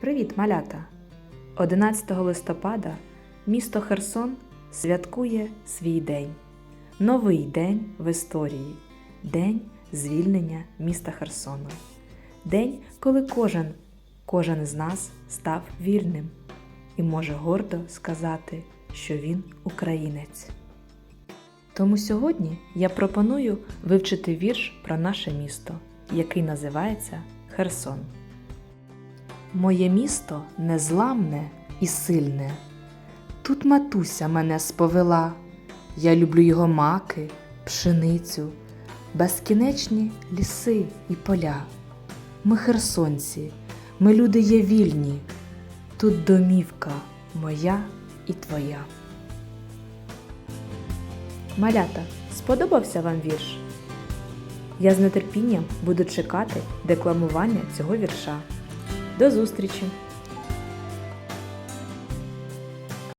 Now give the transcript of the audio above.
Привіт, малята! 11 листопада місто Херсон святкує свій день. Новий день в історії. День звільнення міста Херсону. День, коли кожен, кожен з нас став вільним і може гордо сказати, що він українець. Тому сьогодні я пропоную вивчити вірш про наше місто, який називається Херсон. Моє місто незламне і сильне. Тут матуся мене сповела. Я люблю його маки, пшеницю, безкінечні ліси і поля. Ми херсонці, ми люди є вільні. Тут домівка моя і твоя. Малята, сподобався вам вірш? Я з нетерпінням буду чекати декламування цього вірша. До зустрічі!